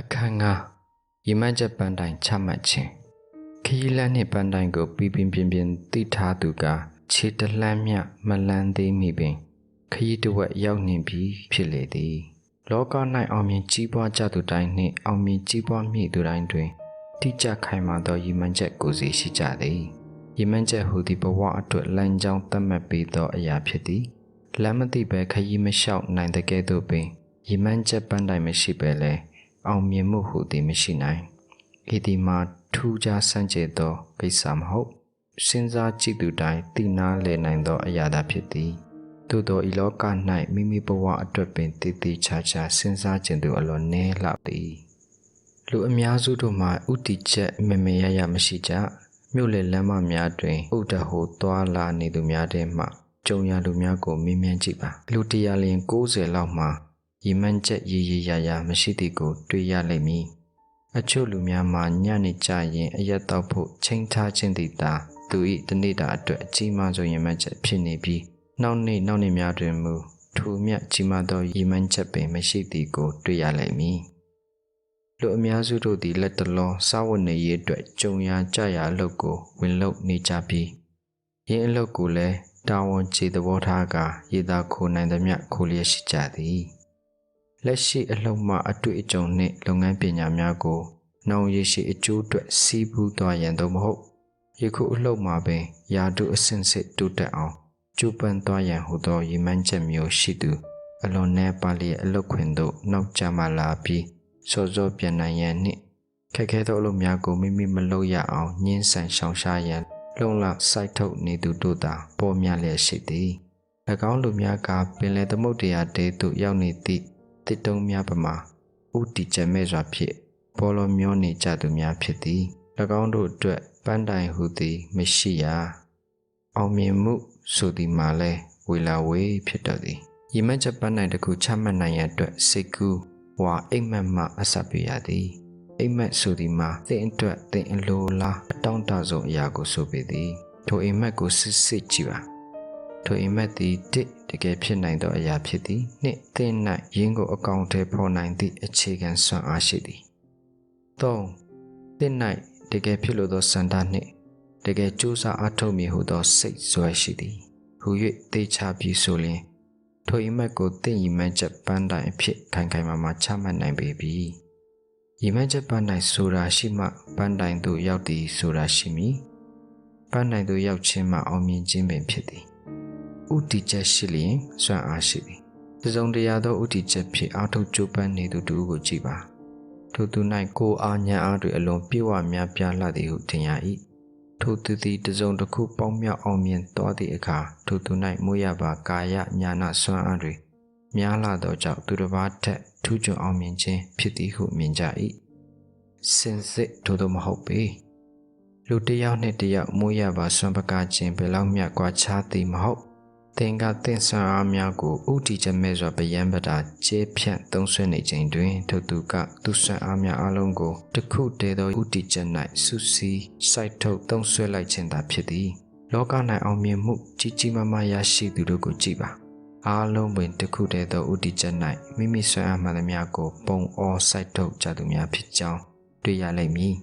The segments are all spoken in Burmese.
အခန်းငါရီမန်းချက်ပန်းတိုင်ချမှတ်ခြင်းခရီးလမ်းနှင့်ပန်းတိုင်ကိုပြပြင်းပြင်းပြင်းတိထားသူကခြေတလှမ်းမြမလန်းသေးမိပင်ခရီးတစ်ဝက်ရောက်နေပြီဖြစ်လေသည် လောက၌အောင်မြင်ကြီးပွားကြသူတိုင်းနှင့်အောင်မြင်ကြီးပွားမည့်သူတိုင်းတွင်တိကျခိုင်မာသောရည်မှန်းချက်ကိုယ်စီရှိကြသည်ရည်မှန်းချက်ဟူသည့်ဘဝအတွက်လမ်းကြောင်းသတ်မှတ်ပေးသောအရာဖြစ်သည်လမ်းမသိဘဲခရီးမလျှောက်နိုင်တဲ့ကဲ့သို့ပင်ရည်မှန်းချက်ပန်းတိုင်မရှိပဲလဲ အောင်မြင်မှုဟူသည်မရှိနိုင်ဤဒီမှာထူးခြားစံကြဲသောကိစ္စမဟုတ်စဉ်းစားကြည့်သူတိုင်းသိနာလည်နိုင်သောအရာသာဖြစ်သည်သို့သောဤလောက၌မိမိဘဝအတွက်ပင်တည်တည်ချာချာစဉ်းစားခြင်းသူအလွန်နည်းလောက်သည်လူအများစုတို့မှာဥတီချက်မမေရရမရှိကြမြို့လေလမ်းမများတွင်ဥဒဟိုသွာလာနေသူများထဲမှကြုံရလူများကိုမေးမြန်းကြည့်ပါလူတရာလျင်60လောက်မှာ ရီမန်းချက်ရေရေရရမရှိသည်ကို တွေ့ရလိမ့်မည်အချို့လူများမှာညနေကြရင်အရက်တောက်ဖို့ချိန်ထားခြင်းသည်သာသူ၏တနေ့တာအတွက်အကြီးမားဆုံးရီမန်းချက်ဖြစ်နေပြီးနောက်နေ့နောက်နေ့များတွင်မူထိုမြတ်ကြီးမားသောရီမန်းချက်ပင်မရှိသည်ကို တွေ့ရလိမ့်မည်လူအများစုတို့သည်လက်တလုံးစားဝတ်နေရေးအတွက်ကြုံရကြရအလုပ်ကို ဝင်လုပ်နေကြပြီးရင်းအလုပ်ကိုလည်းတာဝန်ကျေသဘောထားက ရေသာခိုနိုင်သမျှခိုလျက်ရှိကြသည် လက်ရှိအလုပ်မှအတွေ့အကြုံနှင့်လုပ်ငန်းပညာများကိုနောင်ရရှိအကျိုးအတွက်စီးပူးသွားရန်တော့မဟုတ်ယခုအလုပ်မှာပင်ယာတုအဆင့်စစ်တိုးတက်အောင်ကြိုးပမ်းသွားရန်ဟူသောရည်မှန်းချက်မျိုးရှိသူအလွန်နည်းပါလျက်အလုပ်ခွင်သို့နောက်ကျမှလာပြီးစောစောပြန်နိုင်ရန်နှင့်ခက်ခဲသောအလုပ်များကိုမိမိမလုပ်ရအောင်ညှင်းဆန်ရှောင်ရှားရန်လုံလစိုက်ထုတ်နေသူတို့သာပေါ်များလျက်ရှိသည်၎င်းလူများကပင်လယ်သမုဒ္ဒရာတဲသို့ရောက်နေသည့် တစ်တုံးများပမာဥတီကျမဲ့စွာဖြင့်ပေါ်လောမျောနေကြသူများဖြစ်သည်၎င်းတို့အတွက်ပန်းတိုင်ဟူသည်မရှိရာအောင်မြင်မှုဆိုသည်မှာလဲဝေလာဝေးဖြစ်တတ်သည်ရီမန်းချက်ပန်းတိုင်တစ်ခုချမှတ်နိုင်ရန်အတွက်စိတ်ကူးဝါအိမ်မက်မှအဆက်ပြရသည်အိမ်မက်ဆိုဒီမှာသင်အတွက်သင်အလိုလားအတောင့်တဆုံးအရာကိုဆိုပေသည်ထိုအိမ်မက်ကိုစစ်စစ်ကြည့်ပါထိုအိမ်မက်သည်တစ် တကယ်ဖြစ်နိုင်သောအရာဖြစ်သည်နှစ်သင်၌ရင်းကိုအကောင့်ထဲပေါ်နိုင်သည့်အခြေခံစွမ်းအားရှိသည်သုံးသင်၌တကယ်ဖြစ်လိုသောစန္ဒနှင့်တကယ်ကြိုးစားအားထုတ်မည်ဟုသောစိတ်ဇွဲရှိသည်ဟူ၍တေချာပြီးဆိုလျင်ထိုအိမ်မက်ကိုတင့်ရီမန်းချက်ပန်းတိုင်အဖြစ်ခိုင်ခိုင်မာမာချမှတ်နိုင်ပေပြီ။ရီမန်းချက်ပန်းတိုင်ဆိုတာရှိမှပန်းတိုင်သို့ရောက်သည်ဆိုတာရှိမည်။ပန်းတိုင်သို့ရောက်ခြင်းမှအောင်မြင်ခြင်းပင်ဖြစ်သည်။ ဥတီချက်ရှိလျင်စွမ်းအားရှိသည်။တစုံတရာသောဥတီချက်ဖြင့်အားထုတ်ကြိုးပမ်းနေသူတူကိုကြည့်ပါ။ထိုသူ၌ကိုယ်အားဉာဏ်အားတွေအလွန်ပြေဝများပြားလှသည်ဟုထင်ရ၏။ထိုသူသည်တစုံတစ်ခုပေါင်းမြောက်အောင်မြင်တော်သည့်အခါထိုသူ၌မွေးရပါကာယညာနာစွမ်းအားတွေများလာသောကြောင့်သူတစ်ပါးထက်ထူးချွန်အောင်မြင်ခြင်းဖြစ်သည်ဟုမြင်ကြ၏စင်စစ်ထို့သောမဟုတ်ပေလူတစ်ယောက်နှင့်တစ်ယောက်မွေးရပါစွမ်းပကားခြင်းဘယ်လောက်မျှကွာခြားသည်မဟုတ် သင်ကသင်ဆွမ်းအားများကိုဥတီချက်မဲ့စွာဗယံပတာကျဲဖြန့်သုံးဆွဲနေခြင်းတွင်ထိုသူကသူဆွမ်းအားများအလုံးကိုတစ်ခုတည်းသောဥတီချက်၌စုစည်းစိုက်ထုတ်သုံးဆွဲလိုက်ခြင်းသာဖြစ်သည် လောက၌အောင်မြင်မှုကြီးကြီးမားမားရရှိသူတို့ကိုကြည့်ပါအားလုံးပင်တစ်ခုတည်းသောဥတီချက်၌မိမိဆွမ်းအားမှန်သမျှကိုပုံအောစိုက်ထုတ်ကြသူများဖြစ်ကြောင်းတွေ့ရလိမ့်မည်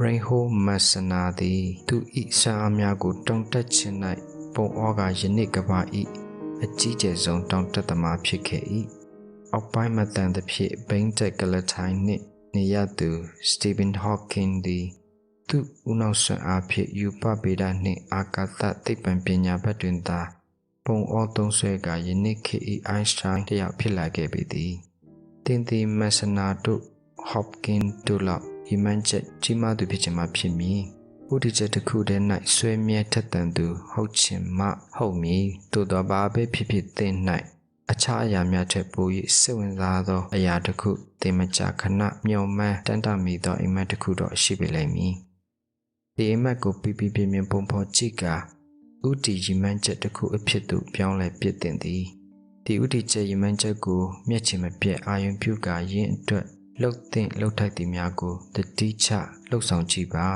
ရိန်ဟိုမဆနာသည်သူဤဆွမ်းအားများကိုတုံတက်ခြင်း၌ ပုံဩကယနေ့ကဘာဤအကြီးကျယ်ဆုံးတောင်တက်သမားဖြစ်ခဲ့၏အောက်ပိုင်းမတန်သဖြင့်ဘိန်းတက်ကလထိုင်းနှင့်နေရသူစတီဗင်ဟော့ကင်သည်သူဦးနောက်ဆွမ်းအားဖြင့်ယူပဗေဒနှင့်အာကာသသိပ္ပံပညာဘက်တွင်သာပုံဩသုံးဆွဲကယနေ့ခေတ်အိုင်းစတိုင်းတယောက်ဖြစ်လာခဲ့ပေသည်တင်တီမက်ဆနာတို့ဟော့ကင်တို့လောက်ဒီမန်ချက်ကြီးမားသူဖြစ်ခြင်းမှဖြစ်မည် ဥတီချက်တစ်ခုတည်း၌ဆွဲမြဲထက်သန်သူဟုတ်ချင်မှဟုတ်မည်သို့သောဘာပဲဖြစ်ဖြစ်သင်၌အခြားအရာများထက်ပို၍စိတ်ဝင်စားသော အရာတစ်ခုသင်မကြခဏမျောမှန်းတန်တမိသောအိမ်မက်တစ်ခုတော့ရှိပေလိမ့်မည်ဒီအိမ်မက်ကိုပြပြပြင်းပြင်းပုံဖော်ကြည့်ကာဥတီရီမန်းချက်တစ်ခုအဖြစ်သို့ပြောင်းလဲပြစ်တင်သည်ဒီဥတီချက်ရီမန်းချက်ကိုမျက်ချင်မပြတ်အာယုံပြုကာရင်းအတွက်လှုပ်သင့်လှုပ်ထိုက်သည်များကိုတတိချလှုပ်ဆောင်ကြည့်ပါ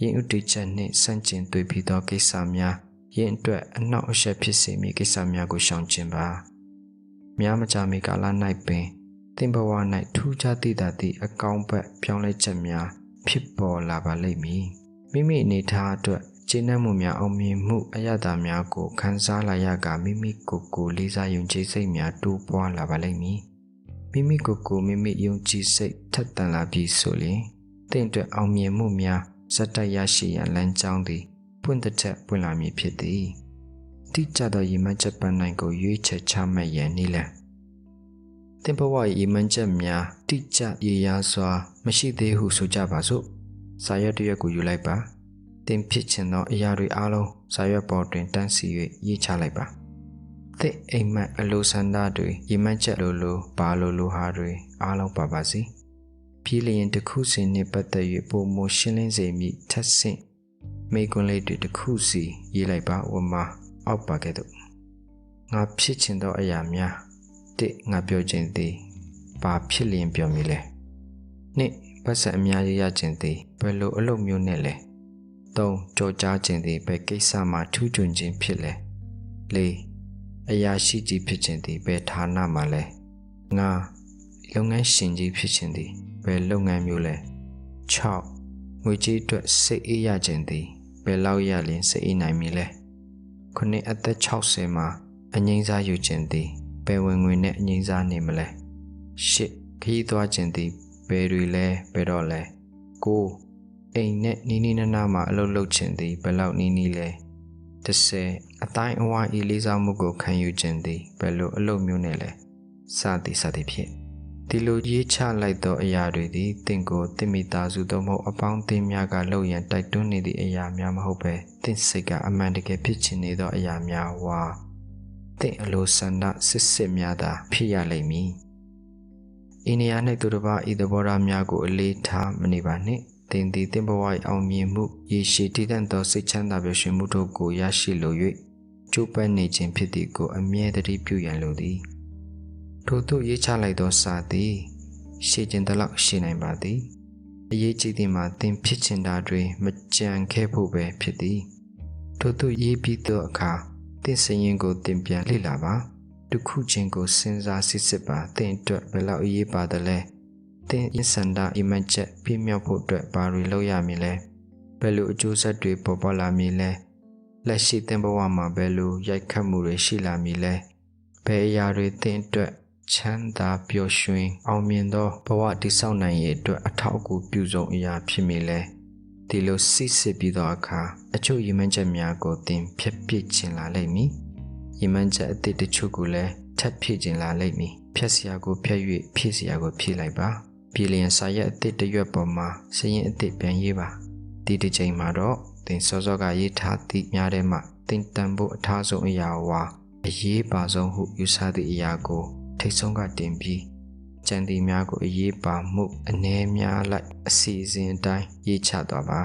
ယင်းဥတီချက်နှင့်ဆန့်ကျင်တွေ့ပြီးသောကိစ္စများယင်းအတွက်အနောက်အရှက်ဖြစ်စေမည့်ကိစ္စများကိုရှောင်ကျဉ်ပါများမကြမီကာလ၌ပင်သင်ဘဝ၌ထူးခြားသည့်သာသည့်အကောင်းဘက်ပြောင်းလဲချက်များဖြစ်ပေါ်လာပါလိမ့်မည်မိမိအနေထားအတွက်ကျင့်နှံ့မှုများအောင်မြင်မှုအရသာများကိုခံစားလာရကမိမိကိုယ်ကိုလေးစားယုံကြည်စိတ်များတိုးပွားလာပါလိမ့်မည်မိမိကိုယ်ကိုမိမိယုံကြည်စိတ်ထက်သန်လာပြီးဆိုရင်တင့်အတွက်အောင်မြင်မှုများ ဇက်တိုက်ရရှိရန်လမ်းကြောင်းသည်ပွင့်တစ်ချက်ပွင့်လာမည်ဖြစ်သည်တိကျသောရည်မှန်းချက်ပန်းနိုင်ကိုရွေးချယ်ချမှတ်ရန်နည်းလမ်းသင်ဘဝရည်မှန်းချက်များတိကျရည်ရစွာ မရှိသေးဟုဆိုကြပါစို့စာရွက်တစ်ရွက်ကိုယူလိုက်ပါသင်ဖြစ်ချင်သောအရာတွေအားလုံးစာရွက်ပေါ်တွင်တန်းစီ၍ရေးချလိုက်ပါသင်အိမ်မက်အလိုဆန္ဒတွေရည်မှန်းချက်လိုလိုဘာလိုလိုဟာတွေအားလုံးပါပါစေ ပြည်လျင်တစ်ခုစီနှင့်ပတ်သက်၍ပုံမရှင်းလင်းစေမည့်ထက်ဆင့်မိကွန်းလေးတွေတစ်ခုစီရေးလိုက်ပါဝမာအောက်ပါကဲ့သို့ငါဖြစ်ချင်သောအရာများတစ်ငါပြောခြင်းသည်ဘာဖြစ်လျင်ပြောမည်လဲနှစ်ပတ်စံအများကြီးရခြင်းသည်ဘယ်လိုအလုပ်မျိုးနဲ့လဲသုံးကြောကြားခြင်းသည်ဘယ်ကိစ္စမှထူးချွန်ခြင်းဖြစ်လဲလေးအရာရှိကြီးဖြစ်ခြင်းသည်ဘယ်ဌာနမှာလဲငါလုပ်ငန်းရှင်ကြီးဖြစ်ခြင်းသည် ဘယ်လုပ်ငန်းမျိုးလဲ6ငွေကြေးအတွက်စိတ်အေးရခြင်းသည်ဘယ်လောက်ရလျင်စိတ်အေးနိုင်မည်လဲခုနှစ်အသက်60မှာအငိမ့်စားယူခြင်းသည်ဘယ်ဝင်ငွေနဲ့အငိမ့်စားနေမလဲရှစ်ခရီးသွားခြင်းသည်ဘယ်တွေလဲဘယ်တော့လဲကိုအိမ်နဲ့နီးနီးနားနားမှာအလုပ်လုပ်ခြင်းသည်ဘယ်လောက်နီးနီးလဲ30အတိုင်းအဝါဤလေးစားမှုကိုခံယူခြင်းသည်ဘယ်လိုအလုပ်မျိုးနဲ့လဲစသည်စသည်ဖြင့် ဒီလိုရေးချလိုက်သောအရာတွေသည်တင့်ကိုတင့်မိသားစုသို့မဟုတ်အပေါင်းအသင်းများကလုပ်ရန်တိုက်တွန်းနေသည့်အရာများမဟုတ်ပဲတင့်စိတ်ကအမှန်တကယ်ဖြစ်ချင်နေသောအရာများဝါတင့်အလိုဆန္ဒစစ်စစ်များသာဖြစ်ရလိမ့်မည်။ဤနေရာ၌သူတစ်ပါးဤသဘောထားများကိုအလေးထားမနေပါနှင့်။တင်သည်တင်ဘဝ၏အောင်မြင်မှုရေရှည်တည်တံ့သောစိတ်ချမ်းသာပျော်ရွှင်မှုတို့ကိုရရှိလို၍ကျိုးပန်းနေခြင်းဖြစ်သည်ကိုအမြဲတည်းပြုရန်လိုသည်။ ထို့သို့ရေးချလိုက်သောစာသည်ရှည်ကျင်သလောက်ရှည်နိုင်ပါသည်အရေးကြီးသည်မှာသင်ဖြစ်ချင်တာတွေမကြံခဲ့ဖို့ပဲဖြစ်သည်ထို့သို့ရေးပြီးသောအခါသင်စရင်ကိုသင်ပြန်လေ့လာပါတခုချင်းကိုစဉ်းစားစစ်စစ်ပါသင်အတွက်ဘယ်လောက်အရေးပါသလဲသင်အစန္ဒအိမ်မက်ချက်ပြည့်မြောက်ဖို့အတွက်ဘာတွေလုပ်ရမည်လဲဘယ်လိုအကျိုးဆက်တွေပေါ်ပေါက်လာမည်လဲလက်ရှိသင်ဘဝမှာဘယ်လိုရိုက်ခတ်မှုတွေရှိလာမည်လဲဘယ်အရာတွေသင်အတွက် ချမ်းသာပျော်ရွှင် အောင်မြင်သောဘဝတည်ဆောက်နိုင်ရေးအတွက်အထောက်အကူပြုဆုံးအရာဖြစ်မည်လဲဒီလိုစစ်စစ်ပြီးသောအခါအချို့ရည်မှန်းချက်များကိုသင်ဖြတ်ပစ်ခြင်းလာလိမ့်မည်ရည်မှန်းချက်အသစ်တချို့ကိုလည်းထပ်ဖြည့်ခြင်းလာလိမ့်မည်ဖြတ်စရာကိုဖြတ်၍ဖြည့်စရာကိုဖြည့်လိုက်ပါပြည်လျင်စာရက်အသစ်တရွက်ပေါ်မှာစရင်အသစ်ပြန်ရေးပါဒီတစ်ချိန်မှာတော့သင်စောစောကရေးထားသည့်များထဲမှသင်တန်ဖို့အထားဆုံးအရာဝါအရေးပါဆုံးဟုယူဆသည့်အရာကို ထိတ်ဆုံးကတင်ပြီးကြံတီများကိုအရေးပါမှုအ ਨੇ များလိုက်အစီအစဉ်အတိုင်းရေးချသွားပါ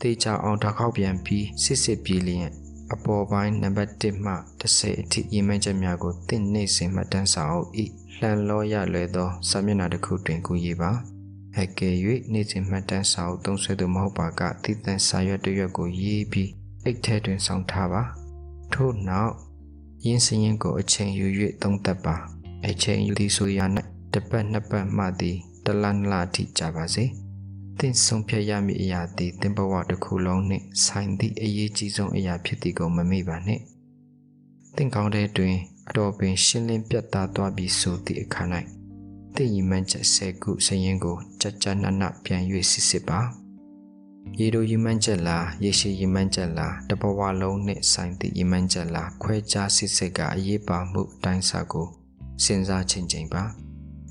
တေချာအောင်တစ်ခေါက်ပြန်ပြီးစစ်စစ်ပြီးလျင်အပေါ်ပိုင်းနံပါတ်1မှ30အထိရေးမှန်းချက်များကိုတင့်နေစဉ်မှတ်တမ်းစာအုပ်ဤလှန်လောရလွယ်သောစာမျက်နှာတစ်ခုတွင်ကူရေးပါအကယ်၍နေ့စဉ်မှတ်တမ်းစာအုပ်သုံးဆွဲသူမဟုတ်ပါကတည်တံ့စာရွက်တစ်ရွက်ကိုရေးပြီးအိတ်ထဲတွင်ဆောင်ထားပါထို့နောက်ရင်းစရင်ကိုအချိန်ယူ၍သုံးသပ်ပါ အချိန်ယူသည်ဆိုရာ၌တစ်ပတ်နှစ်ပတ်မှသည်တလနလအထိကြာပါစေသင်ဆုံးဖြတ်ရမည့်အရာသည်သင်ဘဝတစ်ခုလုံးနှင့်ဆိုင်သည့်အရေးကြီးဆုံးအရာဖြစ်သည်ကိုမမေ့ပါနှင့်သင်ကောင်းတဲ့တွင်အတော်ပင်ရှင်းလင်းပြတ်သားသွားပြီးဆိုသည့်အခါ၌သင်ရည်မှန်းချက်၁၀ခုစရင်ကိုကြကြနနပြန်၍စစ်စစ်ပါရေတို့ရည်မှန်းချက်လားရေရှိရည်မှန်းချက်လားတဘဝလုံးနှင့်ဆိုင်သည့်ရည်မှန်းချက်လားခွဲခြားစစ်စစ်ကအရေးပါမှုအတိုင်းစာကို စဉ်းစားချင်းချင်းပါ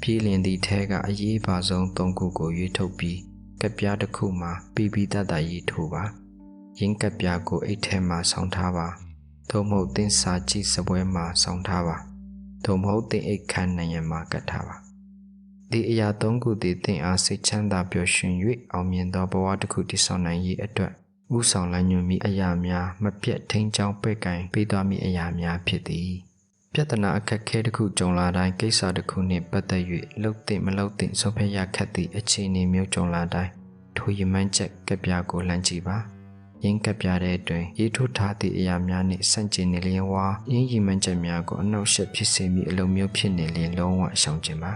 ပြည်လင်သည့်ထဲကအရေးပါဆုံး၃ခုကိုရွေးထုတ်ပြီးကပြားတစ်ခုမှာပြီးပြီးတတ်တာရေးထိုးပါရင်းကပြားကိုအိတ်ထဲမှာဆောင်းထားပါသို့မဟုတ်သင်စာကြည့်စပွဲမှာဆောင်းထားပါသို့မဟုတ်သင်အိတ်ခမ်းနိုင်ရမှာကတ်ထားပါဒီအရာ၃ခုသည်သင်အားစိတ်ချမ်းသာပျော်ရွှင်၍အောင်မြင်သောဘဝတစ်ခုတည်ဆောက်နိုင်ရေးအတွက်ဥဆောင်လမ်းညွှန်မိအရာများမပြတ်ထိန်ချောင်းပဲ့ကင်ပေးသွားမိအရာများဖြစ်သည် ပြဿနာအခက်ခဲတစ်ခုကြုံလာတိုင်းကိစ္စတစ်ခုနှင့်ပတ်သက်၍လှုပ်သိမ့်မလှုပ်သိမ့်ဆုံးဖြတ်ရခက်သည့်အခြေအနေမျိုးကြုံလာတိုင်းထိုရမှန်းချက်ကပြားကိုလှမ်းကြည့်ပါရင်းကပြားတဲ့အတွင်းရေးထုတ်ထားသည့်အရာများနှင့်ဆန့်ကျင်နေလျင်ဝါရင်းရည်မှန်းချက်များကိုအနှောက်အယှက်ဖြစ်စေမိအလုံးမျိုးဖြစ်နေလျင်လုံးဝရှောင်ကျင်ပါ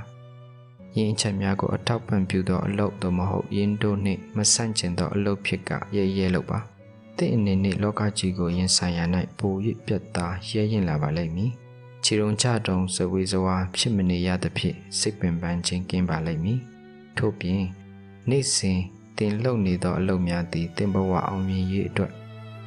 ယင်းအချက်များကိုအထောက်ပံ့ပြုသောအလုပ်သို့မဟုတ်ယင်းတို့နှင့်မဆန့်ကျင်သောအလုပ်ဖြစ်ကရဲရဲလုပ်ပါတင့်အနေနဲ့လောကကြီးကိုရင်ဆိုင်ရ၌ပို၍ပြတ်သားရဲရင်လာပါလိမ့်မည် ခြေုံချတုံဇဝေဇဝါဖြစ်မနေရသဖြင့်စိတ်ပင်ပန်းခြင်းကင်းပါလိမ့်မည်ထို့ပြင်နေ့စဉ်တင်လုံနေသောအလုပ်များသည်တင်ဘဝအောင်မြင်ရေးအတွက်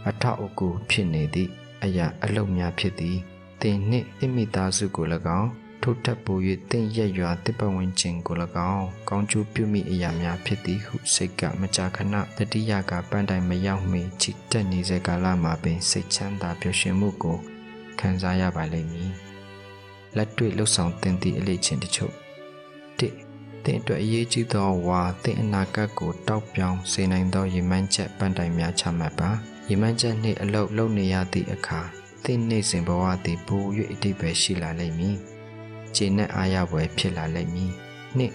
အထောက်အကူဖြစ်နေသည့်အရာအလုပ်များဖြစ်သည်တင်နှင့်အမိသားစုကို၎င်းထို့ထက်ပို၍တင့်ရက်ရွာတစ်ပဝင်ခြင်းကို၎င်းကောင်းကျိုးပြုမိအရာများဖြစ်သည်ဟုစိတ်ကမကြာခဏတတိယကပန်းတိုင်မရောက်မီချစ်တက်နေစေကာလမှာပင်စိတ်ချမ်းသာပျော်ရွှင်မှုကို ခံစားရပါလိမ့်မည်လက်တွေ့လှုပ်ဆောင်သင်သည့်အလေးချင်းတချို့တစ်သင်အတွက်အရေးကြီးသောဝါသင်အနာဂတ်ကိုတောက်ပြောင်စေနိုင်သောရည်မှန်းချက်ပန်းတိုင်များချမှတ်ပါရည်မှန်းချက်နှင့်အလုပ်လုပ်နေရသည့်အခါသင်နေ့စဉ်ဘဝသည်ပို၍အတိတ်ပဲရှိလာလိမ့်မည်ခြေနဲ့အားရပွဲဖြစ်လာလိမ့်မည်နှစ်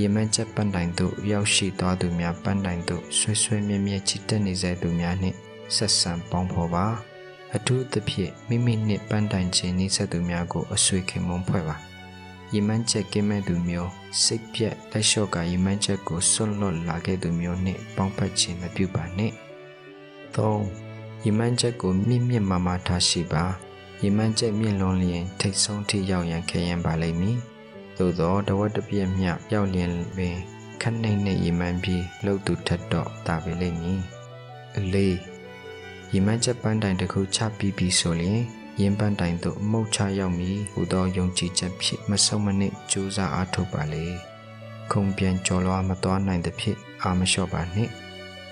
ရည်မှန်းချက်ပန်းတိုင်သို့ရောက်ရှိသွားသူများပန်းတိုင်သို့ဆွဲဆွဲမြဲမြဲချစ်တက်နေစေသူများနှင့်ဆက်ဆံပေါင်းဖော်ပါ အထူးသဖြင့်မိမိနှင့်ပန်းတိုင်ခြင်းနှိဆက်သူများကိုအဆွေခင်မုန်းဖွဲ့ပါရည်မှန်းချက်ကင်းမဲ့သူမျိုးစိတ်ပြက်လက်လျှော့ကရည်မှန်းချက်ကိုစွန့်လွတ်လာခဲ့သူမျိုးနှင့်ပေါင်းဖက်ခြင်းမပြုပါနှင့် 3. ရည်မှန်းချက်ကိုမြင့်မြင့်မာမာထားရှိပါရည်မှန်းချက်မြင့်လွန်လျင်ထိတ်ဆုံးထိရောက်ရန်ခဲရင်ပါလိမ့်မည်သို့သောတဝက်တစ်ပြည့်မြရောက်လျင်ပင်ခက်နှိမ့်နှိမ့်ရည်မှန်းပြီးလှုပ်သူထက်တော့တာပေလိမ့်မည်အလေး ရည်မှန်းချက်ပန်းတိုင်တစ်ခုချပြီးပြီဆိုရင်ရင်ပန်းတိုင်သို့မှုတ်ချရောက်မည်ဟူသောယုံကြည်ချက်ဖြင့်မဆုံးမနစ်ကြိုးစားအားထုတ်ပါလေခုံပြန်ကြော်လွားမသွားနိုင်သဖြင့်အာမလျှော့ပါနှင့်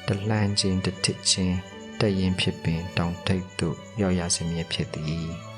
တလှမ်းခြင်းတစ်ထစ်ခြင်းတက်ရင်ဖြစ်ပင်တောင်ထိပ်သို့ရောက်ရစမြဲဖြစ်သည်